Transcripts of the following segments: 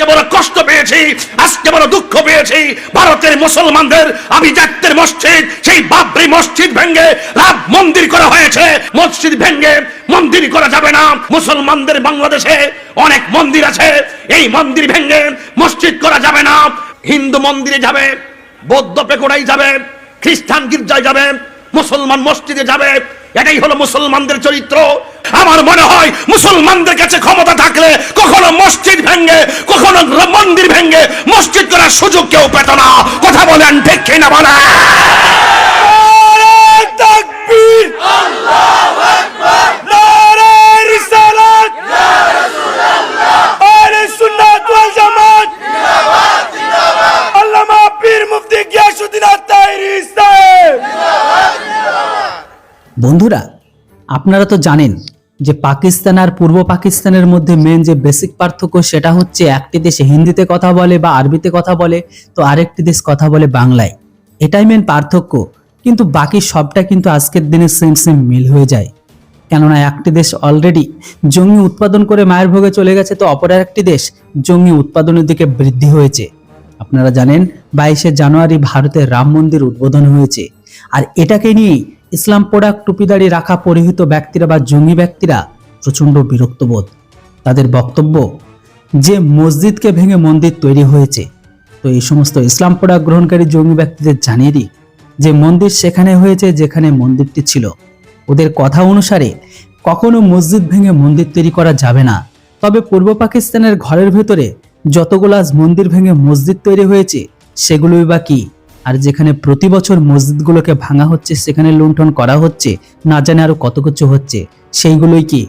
আজকে বড় কষ্ট পেয়েছি, আজকে বড় দুঃখ পেয়েছি। ভারতের মুসলমানদের আভিজাত্যের মসজিদ, সেই বাবরি মসজিদ ভেঙ্গে রাম মন্দির করা হয়েছে। মসজিদ ভেঙ্গে মন্দির করা যাবে না। মুসলমানদের বাংলাদেশে অনেক মন্দির আছে। এই মন্দির ভেঙ্গে মসজিদ করা যাবে না। হিন্দু মন্দিরে যাবে, বৌদ্ধ পেকোড়াই যাবে, খ্রিস্টান গির্জায় যাবে মুসলমান মসজিদে যাবে, এটাই হলো মুসলমানদের চরিত্র। আমার মনে হয় মুসলমানদের কাছে ক্ষমতা থাকলে কখনো মসজিদ ভেঙ্গে, কখনো মন্দির ভেঙ্গে মসজিদ করার সুযোগ কেউ পেত না। কথা বলেন ঠিক কিনা বলেন? তাকবীর বন্ধুরা, আপনারা তো জানেন যে পাকিস্তান আর পূর্ব পাকিস্তানের মধ্যে মেন যে বেসিক পার্থক্য সেটা হচ্ছে একটি দেশে হিন্দিতে কথা বলে বা আরবিতে কথা বলে, তো আরেকটি দেশ কথা বলে বাংলায়। এটাই মেন পার্থক্য, কিন্তু বাকি সবটা কিন্তু আজকের দিনে সেম সেম মিল হয়ে যায়। কেননা একটি দেশ অলরেডি জঙ্গি উৎপাদন করে মায়ের ভোগে চলে গেছে, তো অপর একটি দেশ জঙ্গি উৎপাদনের দিকে বৃদ্ধি হয়েছে। আপনারা জানেন বাইশে জানুয়ারি ভারতের রাম মন্দির উদ্বোধন হয়েছে। আর এটাকে নিয়ে ইসলাম পোড়াক টুপিদারি রাখা পরিহিত ব্যক্তিরা বা জঙ্গি ব্যক্তিরা প্রচণ্ড বিরক্তবোধ। তাদের বক্তব্য, যে মসজিদকে ভেঙে মন্দির তৈরি হয়েছে। তো এই সমস্ত ইসলাম পোড়াক গ্রহণকারী জঙ্গি ব্যক্তিদের জানিয়ে দিই, যে মন্দির সেখানে হয়েছে যেখানে মন্দিরটি ছিল। ওদের কথা অনুসারে কখনো মসজিদ ভেঙে মন্দির তৈরি করা যাবে না। তবে পূর্ব পাকিস্তানের ঘরের ভেতরে যতগুলো মন্দির ভেঙে মসজিদ তৈরি হয়েছে, সেগুলোই বা কি? আর যেখানে প্রতি বছর মসজিদগুলোকে ভাঙা হচ্ছে সেখানে লুণ্ঠন করা হচ্ছে না জানে আরও কত কিছু হচ্ছে সেইগুলোই কি?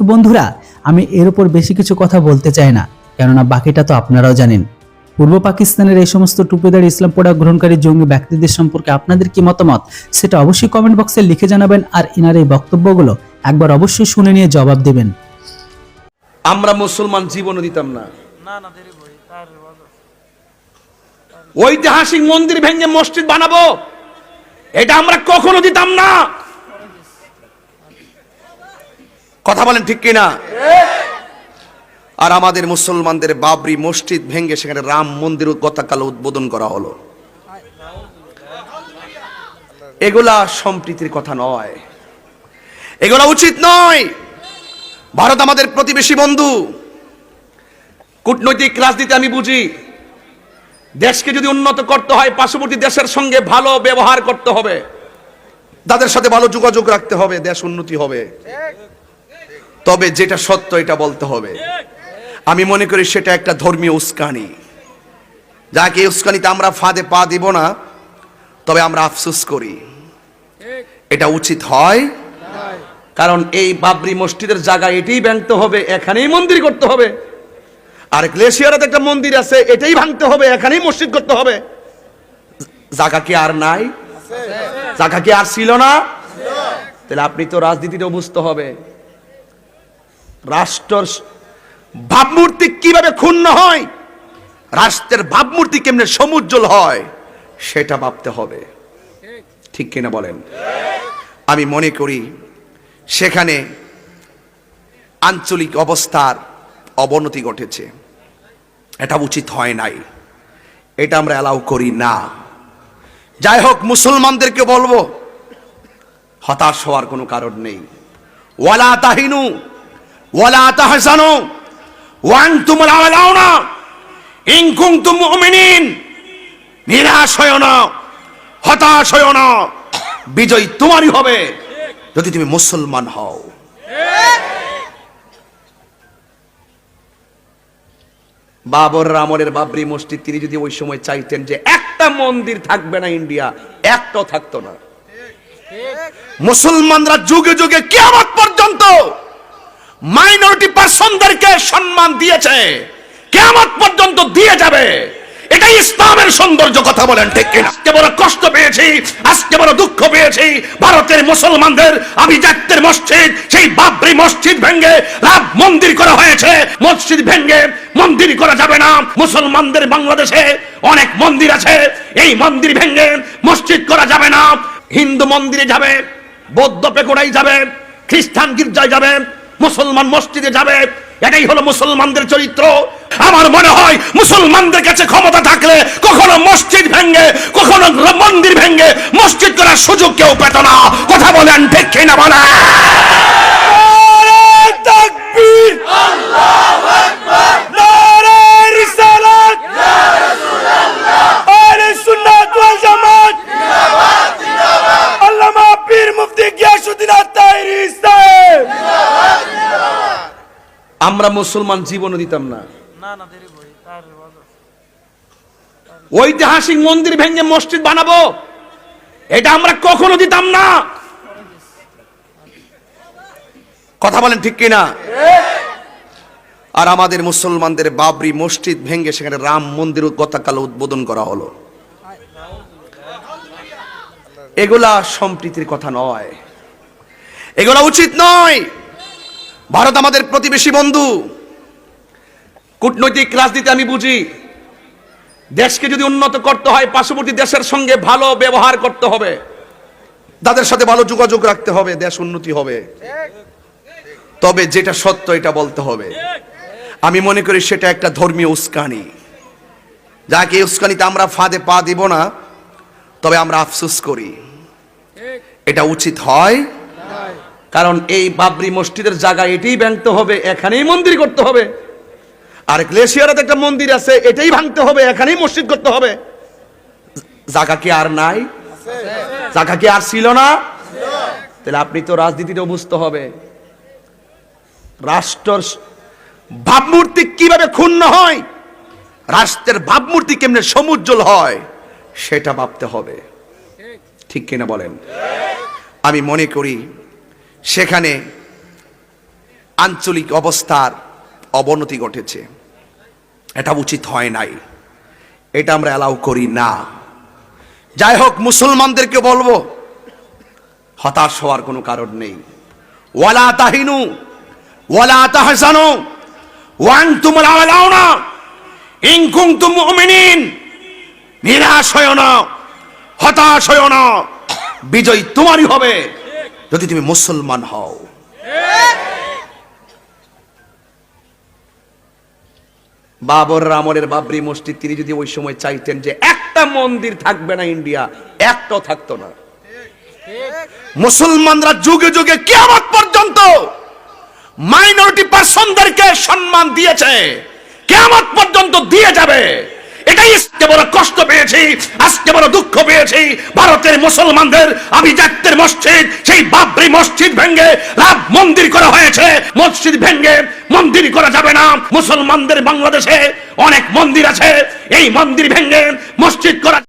বন্ধুরা আমি এর উপর বেশি কিছু কথা বলতে চাই না কেননা বাকিটা তো আপনারাও জানেন। পূর্ব পাকিস্তানের এই সমস্ত টুপিদার ইসলাম পোড়া গ্রহণকারী জঙ্গি ব্যক্তিদের সম্পর্কে আপনাদের কি মতামত সেটা অবশ্যই কমেন্ট বক্সে লিখে জানাবেন আর ইনার এই বক্তব্যগুলো একবার অবশ্যই শুনে নিয়ে জবাব দেবেন। আমরা মুসলমান জীবনও দিতাম না। ঐতিহাসিক মন্দির ভেঙে মসজিদ বানাবো? এটা আমরা কখনো দিতাম না। কথা বলেন ঠিক কিনা? আর আমাদের মুসলমানদের বাবরি মসজিদ ভেঙে সেখানে রাম মন্দির গতকাল উদ্বোধন করা হলো। এগুলা সম্প্রীতির কথা নয়। এগুলা উচিত নয়। ভারত আমাদের প্রতিবেশী বন্ধু। কূটনৈতিক রাজনীতি আমি বুঝি। দেশকে যদি উন্নত করতে হয়, পার্শ্ববর্তী দেশের সঙ্গে ভালো ব্যবহার করতে হবে। তাদের সাথে ভালো যোগাযোগ রাখতে হবে, দেশ উন্নতি হবে। তবে যেটা সত্য, এটা বলতে হবে। আমি মনে করি সেটা একটা ধর্মীয় উস্কানি। যাকে উস্কানিতে আমরা ফাঁদে পা দিব না, তবে আমরা আফসোস করি। এটা উচিত হয়। কারণ এই বাবরি মসজিদের জায়গা এটাই ভাঙতে হবে, এখানেই মন্দির করতে হবে। আর গ্লেশিয়ারাতে একটা মন্দির আছে, এটাই ভাঙতে হবে, এখানেই মসজিদ করতে হবে। জায়গা কি আর নাই? জায়গা কি আর ছিল না? তাহলে আপনি তো রাজনীতিটা বুঝতে হবে। রাষ্ট্র ভাবমূর্তি কীভাবে ক্ষুণ্ণ হয়? রাষ্ট্রের ভাবমূর্তি কেমনে সমুজ্জ্বল হয়? সেটা ভাবতে হবে। ঠিক কিনা বলেন? আমি মনে করি, সেখানে আঞ্চলিক অবস্থার অবনতি ঘটেছে। এটা উচিত হয় নাই। এটা আমরা অ্যালাউ করি না। যাই হোক, মুসলমানদেরকে বলব, হতাশ হওয়ার কোনো কারণ নেই। ওয়ালা তাহিনু, ওয়ালা তাহসানু ওয়ান্তুম আলাউনা, ইন কুনতুম মুমিনিন, নিরাশ হয়ো না, হতাশ হয়ো না। বিজয় তোমারই হবে যদি তুমি মুসলমান হও। বাবর রামরের বাবরি মসজিদ, তিনি যদি ওই সময় চাইতেন যে একটা মন্দির থাকবে না ইন্ডিয়া একটাও থাকতো না। মুসলমানরা যুগে যুগে কেমন পর্যন্ত মাইনরিটি পার্সনদেরকে সম্মান দিয়েছে কেমন পর্যন্ত দিয়ে যাবে। এটাই ইসলামের সৌন্দর্য কথা বলেন, ঠিক কিনা? আজকে বড় কষ্ট পেয়েছি, আজকে বড় দুঃখ পেয়েছি। ভারতের মুসলমানদের আভিজাত্যের মসজিদ, সেই বাবরি মসজিদ ভেঙ্গে রাম মন্দির করা হয়েছে। মসজিদ ভেঙ্গে মন্দির করা যাবে না। মুসলমানদের বাংলাদেশে অনেক মন্দির আছে। এই মন্দির ভেঙ্গে মসজিদ করা যাবে না। হিন্দু মন্দিরে যাবে, বৌদ্ধ পেকোড়াই যাবে, খ্রিস্টান গির্জায় যাবে, মুসলমান মসজিদে যাবে। এটাই হলো মুসলমানদের চরিত্র। আমার মনে হয় মুসলমানদের কাছে ক্ষমতা থাকলে কখনো মসজিদ ভেঙ্গে কখনো মন্দির ভেঙ্গে মসজিদ করার সুযোগ কেউ পেত না। কথা বলেন ঠিক কিনা বলে আমরা মুসলমান জীবনও দিতাম না। ঐতিহাসিক মন্দির ভেঙে মসজিদ বানাবো। এটা আমরা কখনো দিতাম না। কথা বলেন ঠিক কিনা? আর আমাদের মুসলমানদের বাবরি মসজিদ ভেঙে সেখানে রাম মন্দির গতকাল উদ্বোধন করা হলো। এগুলা সম্প্রীতির কথা নয়। এগুলা উচিত নয়। ভারত আমাদের প্রতিবেশী বন্ধু। কূটনৈতিক রাজনীতি আমি বুঝি। দেশকে যদি উন্নত করতে হয়, পার্শ্ববর্তী দেশের সঙ্গে ভালো ব্যবহার করতে হবে। তাদের সাথে ভালো যোগাযোগ রাখতে হবে, দেশ উন্নতি হবে। তবে যেটা সত্য, এটা বলতে হবে। আমি মনে করি সেটা একটা ধর্মীয় উস্কানি। যাকে উস্কানিতে আমরা ফাঁদে পা দিব না, তবে আমরা আফসোস করি। এটা উচিত হয় কারণ এই বাবরি মসজিদের জায়গা এটাই ভাঙতে হবে, এখানেই মন্দির করতে হবে। আর গ্লেশিয়ারাতে একটা মন্দির আছে, এটাই ভাঙতে হবে, এখানেই মসজিদ করতে হবে। জায়গা কি আর নাই? জায়গা কি আর ছিল না? তাহলে আপনি তো রাজনীতিটাও বুঝতে হবে। রাষ্ট্র ভাবমূর্তি কীভাবে ক্ষুণ্ণ হয়, রাষ্ট্রের ভাবমূর্তি কেমনে সমুজ্জ্বল হয়, সেটা ভাবতে হবে। ঠিক কিনা বলেন? আমি মনে করি সেখানে আঞ্চলিক অবস্থার অবনতি ঘটেছে। এটা উচিত হয় নাই। এটা আমরা অ্যালাউ করি না। যাই হোক, মুসলমানদেরকে বলব, হতাশ হওয়ার কোনো কারণ নেই। ওয়ালা তাহিনু, ওয়ালা তাহসানু ওয়ান্তুম আলাউনা ইন কুনতুম মুমিনিন, নিরাশ হয়ো না, হতাশ হয়ো না, বিজয় তোমারই হবে। যদি তুমি মুসলমান হও। বাবর আমলের বাবরি মসজিদ, তিনি যদি ওই সময় চাইতেন যে একটা মন্দির থাকবে না ইন্ডিয়া, একটাও থাকতো না। মুসলমানরা যুগে যুগে কিয়ামত পর্যন্ত মাইনরিটি পার্সনদেরকে সম্মান দিয়েছে, কিয়ামত পর্যন্ত দিয়ে যাবে। এটাই মসজিদ, সেই মসজিদ ভেঙ্গে মন্দির করা হয়েছে। মসজিদ ভেঙ্গে মন্দির করা যাবে না। মুসলমানদের বাংলাদেশে অনেক মন্দির আছে। এই মন্দির ভেঙ্গে মসজিদ করা